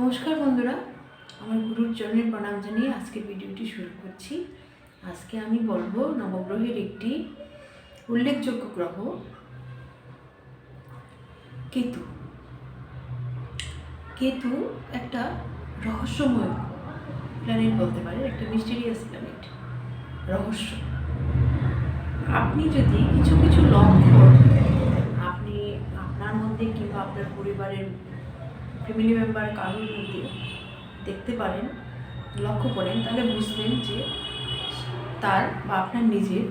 নমস্কার বন্ধুরা, আমার গুরুর চরণের প্রণাম জানিয়ে আজকে ভিডিওটি শুরু করছি। আজকে আমি বলব নবগ্রহের একটি উল্লেখযোগ্য গ্রহ, কেতু। কেতু একটা রহস্যময় প্ল্যানেট বলতে পারেন, একটা মিস্টেরিয়াস প্ল্যানেট রহস্য। আপনি যদি কিছু কিছু লক্ষণ আপনি আপনার মধ্যে কিংবা আপনার পরিবারের ফ্যামিলি মেম্বার কারোর মধ্যে দেখতে পারেন, লক্ষ্য করেন, তাহলে বুঝবেন যে তার বা আপনার নিজের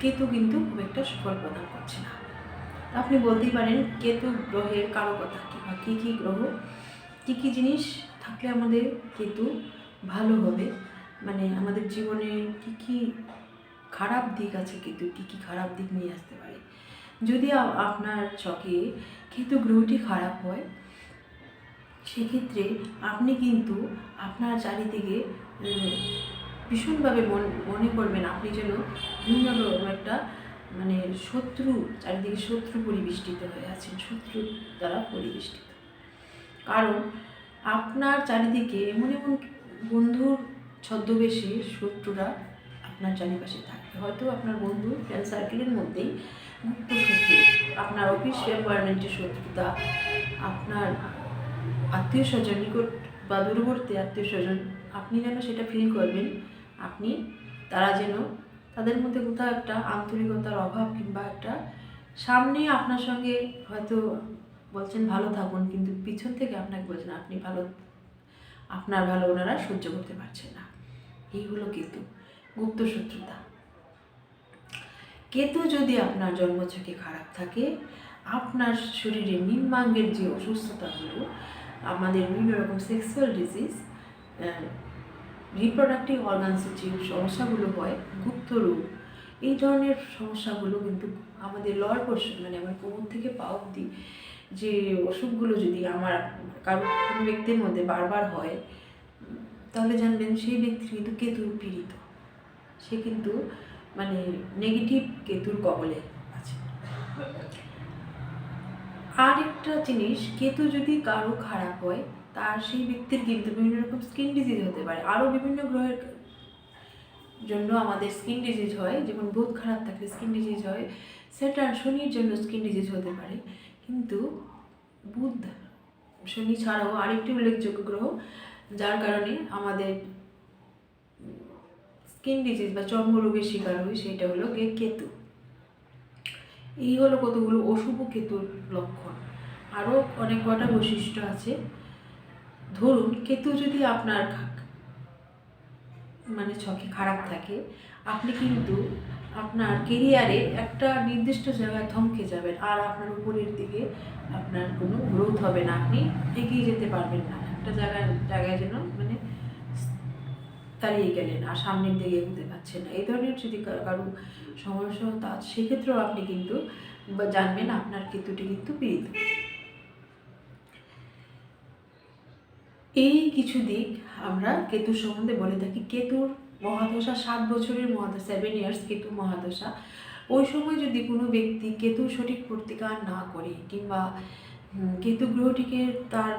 কেতু কিন্তু খুব একটা সুফল প্রদান করছে না। আপনি বলতেই পারেন, কেতু গ্রহের কারও কথা কী বা কী কী গ্রহ, কী কী জিনিস থাকলে আমাদের কেতু ভালো হবে? মানে আমাদের জীবনে কী কী খারাপ দিক আছে কেতু, কী কী খারাপ দিক নিয়ে আসতে পারে? যদি আপনার চকে কেতু গ্রহটি খারাপ হয় সেক্ষেত্রে আপনি কিন্তু আপনার চারিদিকে ভীষণভাবে মন করবেন আপনি যেন বিভিন্ন রকম একটা মানে শত্রু, চারিদিকে শত্রু পরিবেষ্টিত হয়ে আছেন, শত্রু দ্বারা পরিবেষ্টিত। কারণ আপনার চারিদিকে এমন এমন বন্ধুর ছদ্মবেশে শত্রুরা আপনার চারিপাশে থাকে। হয়তো আপনার বন্ধু ফ্রেন্ড সার্কেলের মধ্যেই গুপ্ত শত্রু আপনার অফিস এনভায়রনমেন্টের শত্রুতা, আপনার আত্মীয় স্বজন, নিকট বা দূরবর্তী আত্মীয় স্বজন, আপনি যেন সেটা ফিল করবেন। আপনি, তারা যেন তাদের মধ্যে কোথাও একটা আন্তরিকতার অভাব কিংবা একটা সামনে আপনার সঙ্গে হয়তো বলছেন ভালো থাকুন, কিন্তু পিছন থেকে আপনাকে বলছেন আপনি ভালো, আপনার ভালো ওনারা সহ্য করতে পারছেন না। এই হলো কেতু, গুপ্ত শত্রুতা। কেতু যদি আপনার জন্মছকে খারাপ থাকে, আপনার শরীরে নিম্নাঙ্গের যে অসুস্থতাগুলো আমাদের বিভিন্ন রকম সেক্সুয়াল ডিজিজ রিপ্রোডাক্টিভ অর্গানসের যে সমস্যাগুলো হয়, গুপ্ত রোগ, এই ধরনের সমস্যাগুলো কিন্তু আমাদের লয়ার পোর্শন মানে আমার কোমর থেকে পা অব্দি যে অসুখগুলো যদি আমার কারও কোনো ব্যক্তির মধ্যে বারবার হয়, তাহলে জানবেন সেই ব্যক্তি কিন্তু কেতু পীড়িত। সে কিন্তু মানে নেগেটিভ কেতুর কবলে আছে। আর একটা জিনিস, কেতু যদি কারও খারাপ হয়, তার সেই ব্যক্তির কিন্তু বিভিন্ন রকম স্কিন ডিজিজ হতে পারে। আরও বিভিন্ন গ্রহের জন্য আমাদের স্কিন ডিজিজ হয়, যেমন বুধ খারাপ থাকলে স্কিন ডিজিজ হয়, সেটা শনির জন্য স্কিন ডিজিজ হতে পারে। কিন্তু বুধ, শনি ছাড়াও আরেকটি উল্লেখযোগ্য গ্রহ, যার কারণে আমাদের স্কিন ডিজিজ বা চর্মরোগের শিকার হই সেটা হলো গিয়ে কেতু। এই হলো কতগুলো অশুভ কেতুর লক্ষণ। আরও অনেক কটা বৈশিষ্ট্য আছে। ধরুন, কেতু যদি আপনার মানে ছকে খারাপ থাকে, আপনি কিন্তু আপনার কেরিয়ারে একটা নির্দিষ্ট জায়গায় থমকে যাবেন আর আপনার উপরের দিকে আপনার কোনো গ্রোথ হবে না। আপনি এগিয়ে যেতে পারবেন না। একটা জায়গায় জায়গায় যেন মানে দাঁড়িয়ে গেলেন আর সামনের দিকে এগোতে পারছেন না। এই ধরনের যদি কারও সমস্যা তা সেক্ষেত্রেও আপনি কিন্তু জানবেন আপনার কেতুটি কিন্তু পীড়িত। এই কিছু দিক আমরা কেতুর সম্বন্ধে বলে থাকি। কেতুর মহাদশা, সাত বছরের মহাদশা সেভেন ইয়ার্স কেতু মহাদশা। ওই সময় যদি কোনো ব্যক্তি কেতুর সঠিক প্রতিকার না করে কিংবা কেতু গ্রহটিকে তার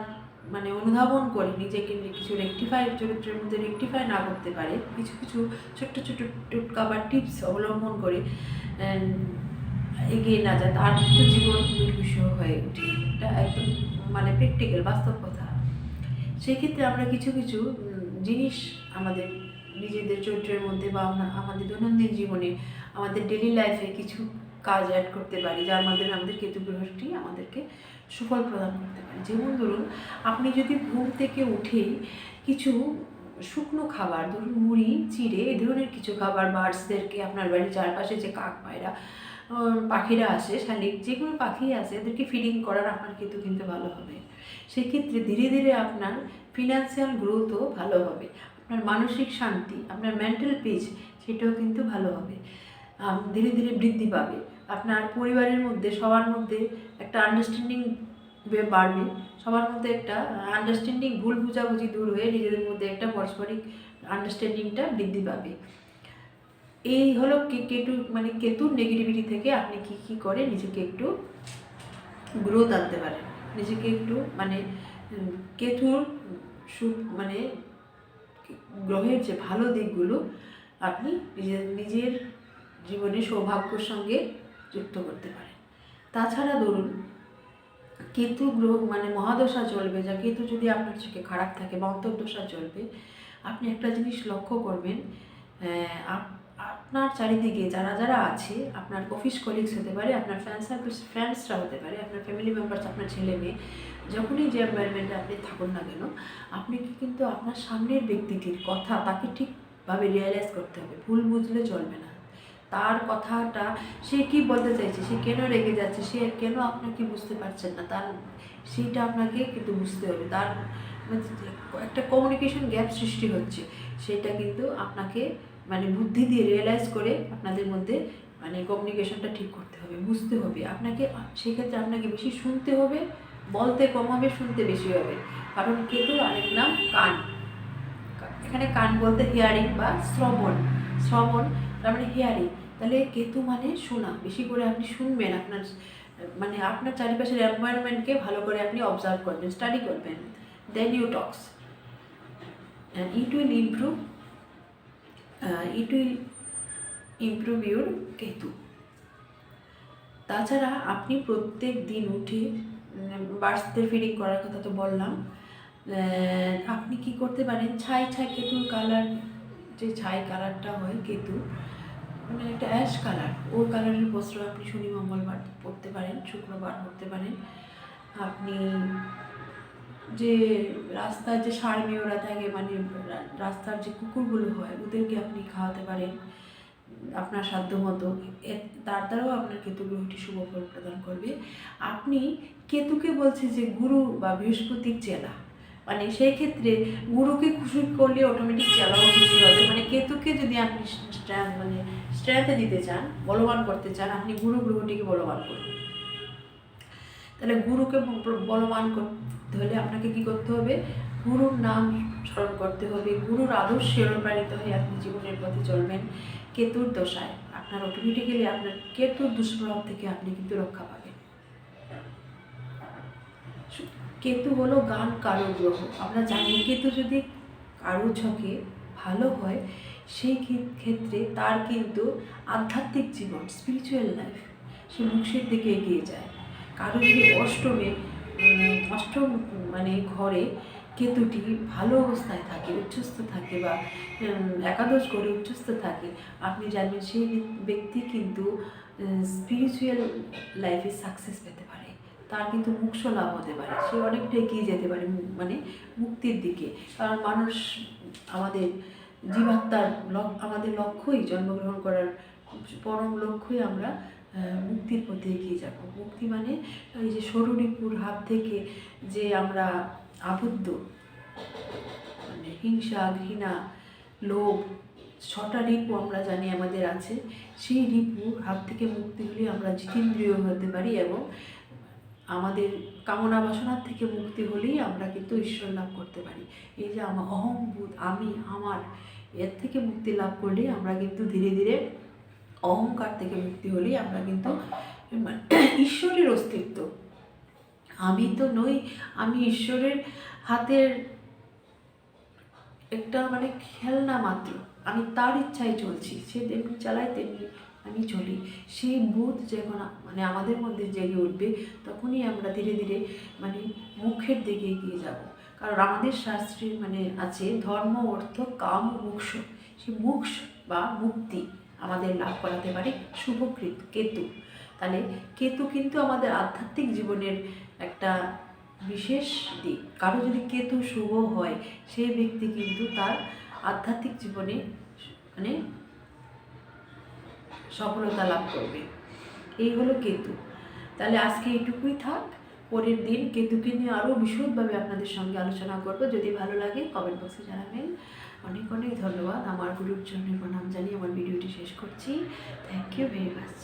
মানে অনুধাবন করে, নিজেকে কিছু রেকটিফাই চরিত্রের মধ্যে রেকটিফাই না করতে পারে, কিছু কিছু ছোট্ট ছোট্ট টোটকা বা টিপস অবলম্বন করে এগিয়ে না যায়, তার কিন্তু জীবন দুর্বিষহ হয়ে ওঠে। এটা একদম মানে প্র্যাকটিক্যাল বাস্তব কথা। সেক্ষেত্রে আমরা কিছু কিছু জিনিস আমাদের নিজেদের চরিত্রের মধ্যে বা আমাদের দৈনন্দিন জীবনে, আমাদের ডেলি লাইফে কিছু কাজ অ্যাড করতে পারি যার মাধ্যমে আমাদের কেতু গ্রহটি আমাদেরকে সুফল প্রদান করতে পারে। যেমন ধরুন, আপনি যদি ঘুম থেকে উঠে কিছু শুকনো খাবার, ধরুন মুড়ি, চিড়ে এ ধরনের কিছু খাবার বার্ডসদেরকে আপনার বাড়ির চারপাশে যে কাক পায়রা পাখিরা আসে, শালিক, যে কোনো পাখি আছে, এদেরকে ফিডিং করার আপনার কিন্তু কিন্তু ভালো হবে। সেক্ষেত্রে ধীরে ধীরে আপনার ফিনান্সিয়াল গ্রোথও ভালো হবে। আপনার মানসিক শান্তি, আপনার মেন্টাল পিস সেটাও কিন্তু ভালো হবে। ধীরে ধীরে বৃদ্ধি পাবে। আপনার পরিবারের মধ্যে, সবার মধ্যে একটা আন্ডারস্ট্যান্ডিং বাড়বে। সবার মধ্যে একটা আন্ডারস্ট্যান্ডিং ভুল বুঝাবুঝি দূর হয়ে নিজেদের মধ্যে একটা পারস্পরিক আন্ডারস্ট্যান্ডিংটা বৃদ্ধি পাবে। এই হলো কে- কেতু মানে কেতুর নেগেটিভিটি থেকে আপনি কি কি করে নিজেকে একটু গ্রোথ আনতে পারেন। নিজেকে একটু মানে কেতুর সু মানে গ্রহের যে ভালো দিকগুলো আপনি নিজের নিজের জীবনে সৌভাগ্যর সঙ্গে যুক্ত করতে পারেন তাছাড়া ধরুন, কেতু গ্রহ মানে মহাদশা চলবে, যা কেতু যদি আপনার চোখে খারাপ থাকে বা অন্তর্দশা চলবে, আপনি একটা জিনিস লক্ষ্য করবেন আপ- আপনার চারিদিকে যারা যারা আছে, আপনার অফিস কলিগস হতে পারে, আপনার সার্কেল ফ্রেন্ডসরা হতে পারে, আপনার ফ্যামিলি মেম্বার্স আপনার ছেলে মেয়ে, যখনই যে এনভায়রনমেন্টে আপনি থাকুন না কেন, আপনি কিন্তু আপনার সামনের ব্যক্তিটির কথা তাকে ঠিকভাবে রিয়েলাইজ করতে হবে। ভুল বুঝলে চলবে না। তার কথাটা সে কি বলতে চাইছে? সে কেন রেগে যাচ্ছে? সে কেন আপনাকে বুঝতে পারছেন না? তার সেইটা আপনাকে কিন্তু বুঝতে হবে। তার মানে একটা কমিউনিকেশন গ্যাপ সৃষ্টি হচ্ছে। সেটা কিন্তু আপনাকে মানে বুদ্ধি দিয়ে রিয়েলাইজ করে আপনাদের মধ্যে মানে কমিউনিকেশনটা ঠিক করতে হবে, বুঝতে হবে। আপনাকে, সেক্ষেত্রে আপনাকে বেশি শুনতে হবে, বলতে কম হবে, শুনতে বেশি হবে। কারণ কেতুর আরেক নাম কান। এখানে কান বলতে হিয়ারিং বা শ্রবণ। শ্রবণ তার মানে হিয়ারিং তাহলে কেতু মানে শোনা বেশি করে আপনি শুনবেন আপনার মানে আপনার চারিপাশের এনভায়রনমেন্টকে ভালো করে আপনি অবজার্ভ করবেন স্টাডি করবেন। Then you talks it will improve it will improve your Ketu. তাছাড়া আপনি প্রত্যেক দিন উঠে বার্সদের ফিডিং করার কথা তো বললাম আপনি কি করতে পারেন? ছাই ছাই কেতুর কালার যে ছাই কালারটা হয় কেতু মানে একটা অ্যাশ কালার। ও কালারের বস্ত্র আপনি শনি, মঙ্গলবার পরতে পারেন, শুক্রবার পরতে পারেন। আপনি যে রাস্তার যে সারমেয়রা থাকে মানে রাস্তার যে কুকুরগুলো হয়, ওদেরকে আপনি খাওয়াতে পারেন আপনার সাধ্য মতো। তার দ্বারাও আপনার কেতু গ্রহটি শুভ ফল প্রদান করবে। আপনি কেতুকে বলছে যে গুরু বা বৃহস্পতির চেলা। মানে সেই ক্ষেত্রে গুরুকে খুশি করলে অটোমেটিক চেলাও খুশি হবে। মানে কেতুকে যদি আপনি মানে স্ট্রেংথে দিতে চান, বলবান করতে চান, আপনি গুরু গ্রহটিকে বলবান করুন। তাহলে গুরুকে বলবান করতে হলে আপনাকে কি করতে হবে? গুরুর নাম স্মরণ করতে হবে। গুরুর আদর্শে অনুপ্রাণিত হয়ে আপনি জীবনের পথে চলবেন। কেতুর দশায় আপনার অটোমেটিক্যালি আপনার কেতুর দুষ্প্রভাব থেকে আপনি কিন্তু রক্ষা পাবেন। কেতু হলো গান কারও গ্রহ আমরা জানি কেতু যদি কারও ছকে ভালো হয়, সেই ক্ষেত্রে তার কিন্তু আধ্যাত্মিক জীবন স্পিরিচুয়াল লাইফ সে মুখের দিকে এগিয়ে যায়। কারও যদি অষ্টমে অষ্টম মানে ঘরে কেতুটি ভালো অবস্থায় থাকে, উচ্চস্থ থাকে বা একাদশ ঘরে উচ্চস্থ থাকে, আপনি জানবেন সেই ব্যক্তি কিন্তু স্পিরিচুয়াল লাইফে সাকসেস পেতে পারে। তার কিন্তু মোক্ষ লাভ হতে পারে। সে অনেকটা এগিয়ে যেতে পারে মানে মুক্তির দিকে। কারণ মানুষ আমাদের জীবাত্মার আমাদের লক্ষ্যই জন্মগ্রহণ করার পরম লক্ষ্যই আমরা মুক্তির পথে এগিয়ে যাব। মুক্তি মানে এই যে শরীরপুর হাত থেকে যে আমরা আবদ্ধ। মানে হিংসা, ঘৃণা, লোভ, ছটা রিপু আমরা জানি আমাদের আছে। সেই রিপুর হাত থেকে মুক্তি হলে আমরা জিতেন্দ্রীয় হতে পারি এবং আমাদের কামনা বাসনার থেকে মুক্তি হলেই আমরা কিন্তু ঈশ্বর লাভ করতে পারি। এই যে আমার অহংবোধ আমি, আমার, এর থেকে মুক্তি লাভ করলেই আমরা কিন্তু ধীরে ধীরে অহংকার থেকে মুক্তি হলেই আমরা কিন্তু মানে ঈশ্বরের অস্তিত্ব। আমি তো নই, আমি ঈশ্বরের হাতের একটা মানে খেলনা মাত্র। আমি তার ইচ্ছায় চলছি, সে তেমনি চালায় তেমনি আমি চলি। সেই বোধ যখন মানে আমাদের মধ্যে জেগে উঠবে, তখনই আমরা ধীরে ধীরে মানে মুখের দিকে এগিয়ে যাব। কারণ আমাদের শাস্ত্রে মানে আছে, ধর্ম অর্থ কাম মোক্ষ। সেই মোক্ষ বা মুক্তি আমাদের লাভ করাতে পারে শুভকৃত কেতু। তাহলে কেতু কিন্তু আমাদের আধ্যাত্মিক জীবনের একটা বিশেষ দিক। কারও যদি কেতু শুভ হয়, সেই ব্যক্তি কিন্তু তার আধ্যাত্মিক জীবনে মানে সফলতা লাভ করবে। এই হলো কেতু। তাহলে আজকে এইটুকুই থাক। পরের দিন কেতুকে নিয়ে আরও বিশদভাবে আপনাদের সঙ্গে আলোচনা করব। যদি ভালো লাগে কমেন্ট বক্সে জানাবেন। অনেক অনেক ধন্যবাদ। আমার গুরুর জন্য প্রণাম জানিয়ে আমার ভিডিওটি শেষ করছি। Thank you very much